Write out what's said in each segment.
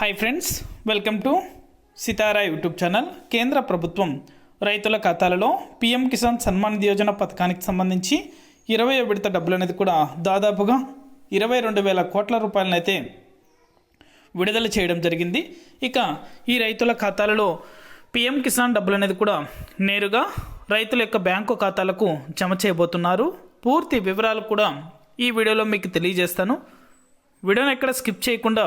Hi friends welcome to Sitara YouTube channel కేంద్ర ప్రభుత్వం రైతుల ఖాతాలలో పీఎం కిసాన్ సన్మాన్ యోజన పథకానికి సంబంధించి ఇరవై విడత డబ్బులు అనేది కూడా దాదాపుగా ఇరవై రెండు వేల కోట్ల రూపాయలనైతే విడుదల చేయడం జరిగింది. ఇక ఈ రైతుల ఖాతాలలో పీఎం కిసాన్ డబ్బులు అనేది కూడా నేరుగా రైతుల యొక్క బ్యాంకు ఖాతాలకు జమ చేయబోతున్నారు. పూర్తి వివరాలు కూడా ఈ వీడియోలో మీకు తెలియజేస్తాను. వీడియోని ఎక్కడ స్కిప్ చేయకుండా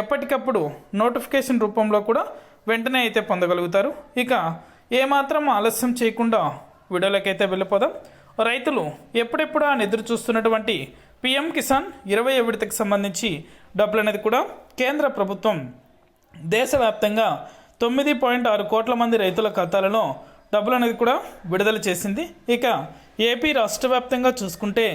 ఎప్పటికప్పుడు నోటిఫికేషన్ రూపంలో కూడా వెంటనే అయితే పొందగలుగుతారు. ఇక ఏమాత్రం ఆలస్యం చేయకుండా వీడియోలకైతే వెళ్ళిపోదాం. రైతులు ఎప్పుడెప్పుడు అని ఎదురు చూస్తున్నటువంటి పిఎం కిసాన్ ఇరవై విడతకు సంబంధించి డబ్బులు అనేది కూడా కేంద్ర ప్రభుత్వం దేశవ్యాప్తంగా తొమ్మిది పాయింట్ ఆరు కోట్ల మంది రైతుల ఖాతాలలో డబ్బులు అనేది కూడా విడుదల చేసింది. ఇక ఏపీ రాష్ట్ర వ్యాప్తంగా చూసుకుంటే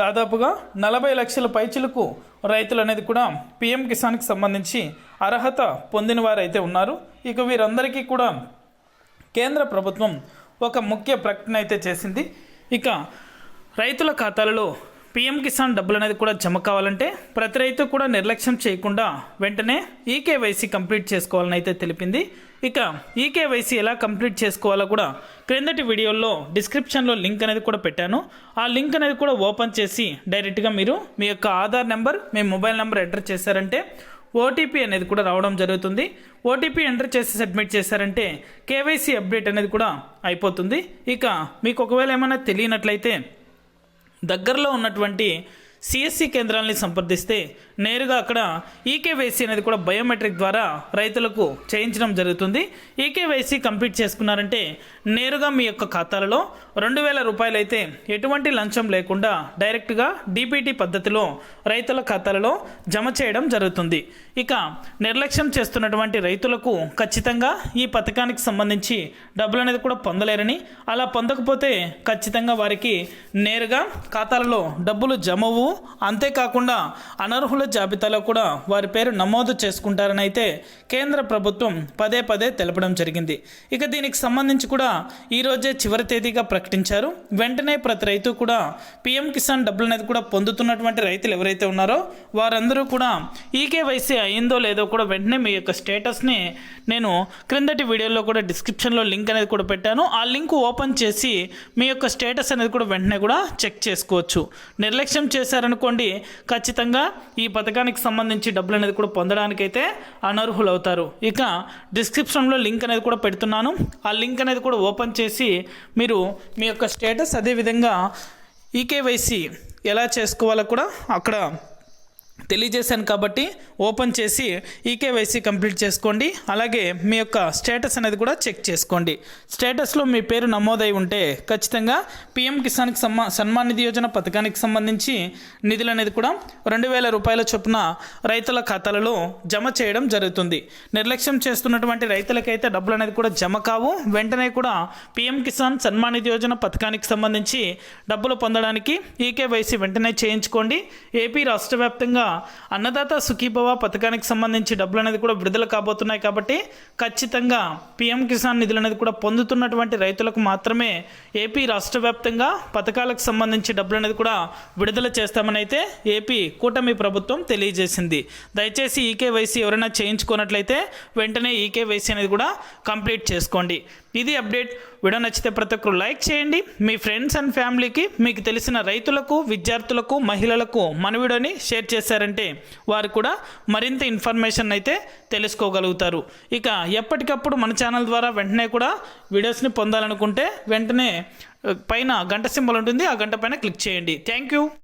దాదాపుగా నలభై లక్షల పైచులకు రైతులు అనేది కూడా పిఎం కిసాన్కి సంబంధించి అర్హత పొందిన వారైతే ఉన్నారు. ఇక వీరందరికీ కూడా కేంద్ర ప్రభుత్వం ఒక ముఖ్య ప్రకటన అయితే చేసింది. ఇక రైతుల ఖాతాలలో పిఎం కిసాన్ డబ్బులు అనేది కూడా జమ కావాలంటే ప్రతి రైతు కూడా నిర్లక్ష్యం చేయకుండా వెంటనే ఈకేవైసీ కంప్లీట్ చేసుకోవాలని అయితే తెలిపింది. ఇక ఈకేవైసీ ఎలా కంప్లీట్ చేసుకోవాలో కూడా క్రిందటి వీడియోలో డిస్క్రిప్షన్లో లింక్ అనేది కూడా పెట్టాను. ఆ లింక్ అనేది కూడా ఓపెన్ చేసి డైరెక్ట్గా మీరు మీ యొక్క ఆధార్ నెంబర్ మీ మొబైల్ నెంబర్ ఎంటర్ చేశారంటే ఓటీపీ అనేది కూడా రావడం జరుగుతుంది. ఓటీపీ ఎంటర్ చేసి సబ్మిట్ చేశారంటే కేవైసీ అప్డేట్ అనేది కూడా అయిపోతుంది. ఇక మీకు ఒకవేళ ఏమైనా తెలియనట్లయితే దగ్గరలో ఉన్నటువంటి సిఎస్సి కేంద్రాలని సంప్రదిస్తే నేరుగా అక్కడ ఈకేవైసీ అనేది కూడా బయోమెట్రిక్ ద్వారా రైతులకు చేయించడం జరుగుతుంది. ఈకేవైసీ కంప్లీట్ చేసుకున్నారంటే నేరుగా మీ యొక్క ఖాతాలలో రెండు వేల రూపాయలు అయితే ఎటువంటి లంచం లేకుండా డైరెక్ట్గా డీపీటీ పద్ధతిలో రైతుల ఖాతాలలో జమ చేయడం జరుగుతుంది. ఇక నిర్లక్ష్యం చేస్తున్నటువంటి రైతులకు ఖచ్చితంగా ఈ పథకానికి సంబంధించి డబ్బులు అనేది కూడా పొందలేరని అలా పొందకపోతే ఖచ్చితంగా వారికి నేరుగా ఖాతాలలో డబ్బులు జమవు. అంతేకాకుండా అనర్హుల జాబితాలో కూడా వారి పేరు నమోదు చేసుకుంటారని అయితే కేంద్ర ప్రభుత్వం పదే పదే తెలపడం జరిగింది. ఇక దీనికి సంబంధించి కూడా ఈరోజే చివరి తేదీగా ప్రకటించారు. వెంటనే ప్రతి రైతు కూడా పిఎం కిసాన్ డబ్బులు అనేది కూడా పొందుతున్నటువంటి రైతులు ఎవరైతే ఉన్నారో వారందరూ కూడా ఈకేవైసీ అయిందో లేదో కూడా వెంటనే మీ యొక్క స్టేటస్ని నేను క్రిందటి వీడియోలో కూడా డిస్క్రిప్షన్లో లింక్ అనేది కూడా పెట్టాను. ఆ లింక్ ఓపెన్ చేసి మీ యొక్క స్టేటస్ అనేది కూడా వెంటనే కూడా చెక్ చేసుకోవచ్చు. నిర్లక్ష్యం చేశారు చేశారనుకోండి ఖచ్చితంగా ఈ పథకానికి సంబంధించి డబ్బులు అనేది కూడా పొందడానికైతే అనర్హులు అవుతారు ఇక డిస్క్రిప్షన్లో లింక్ అనేది కూడా పెడుతున్నాను. ఆ లింక్ అనేది కూడా ఓపెన్ చేసి మీరు మీ యొక్క స్టేటస్ అదేవిధంగా ఈకేవైసీ ఎలా చేసుకోవాలో కూడా అక్కడ తెలియజేశాను కాబట్టి ఓపెన్ చేసి ఈకేవైసీ కంప్లీట్ చేసుకోండి. అలాగే మీ యొక్క స్టేటస్ అనేది కూడా చెక్ చేసుకోండి. స్టేటస్లో మీ పేరు నమోదై ఉంటే ఖచ్చితంగా పిఎం కిసాన్కి సమ్మా సన్మాన్ నిధి యోజన పథకానికి సంబంధించి నిధులు అనేది కూడా రెండు వేల రూపాయల చొప్పున రైతుల ఖాతాలలో జమ చేయడం జరుగుతుంది. నిర్లక్ష్యం చేస్తున్నటువంటి రైతులకైతే డబ్బులు అనేది కూడా జమ కావు. వెంటనే కూడా పిఎం కిసాన్ సన్మాన్ నిధి యోజన పథకానికి సంబంధించి డబ్బులు పొందడానికి ఈకేవైసీ వెంటనే చేయించుకోండి. ఏపీ రాష్ట్ర వ్యాప్తంగా అన్నదాత సుఖీభవ పథకానికి సంబంధించి డబ్బులు అనేది కూడా విడుదల కాబోతున్నాయి కాబట్టి ఖచ్చితంగా పీఎం కిసాన్ నిధులు అనేది కూడా పొందుతున్నటువంటి రైతులకు మాత్రమే ఏపీ రాష్ట్ర వ్యాప్తంగా పథకాలకు సంబంధించి డబ్బులు అనేది కూడా విడుదల చేస్తామని అయితే ఏపీ కూటమి ప్రభుత్వం తెలియజేసింది. దయచేసి ఈకేవైసీ ఎవరైనా చేయించుకున్నట్లయితే వెంటనే ఈకేవైసీ అనేది కూడా కంప్లీట్ చేసుకోండి. ఇది అప్డేట్. వీడియో నచ్చితే ప్రతి ఒక్కరు లైక్ చేయండి. మీ ఫ్రెండ్స్ అండ్ ఫ్యామిలీకి మీకు తెలిసిన రైతులకు విద్యార్థులకు మహిళలకు మన వీడియోని షేర్ చేశారంటే వారు కూడా మరింత ఇన్ఫర్మేషన్ అయితే తెలుసుకోగలుగుతారు. ఇక ఎప్పటికప్పుడు మన ఛానల్ ద్వారా వెంటనే కూడా వీడియోస్ని పొందాలనుకుంటే వెంటనే పైన గంట సింబల్ ఉంటుంది. ఆ గంట పైన క్లిక్ చేయండి. Thank you.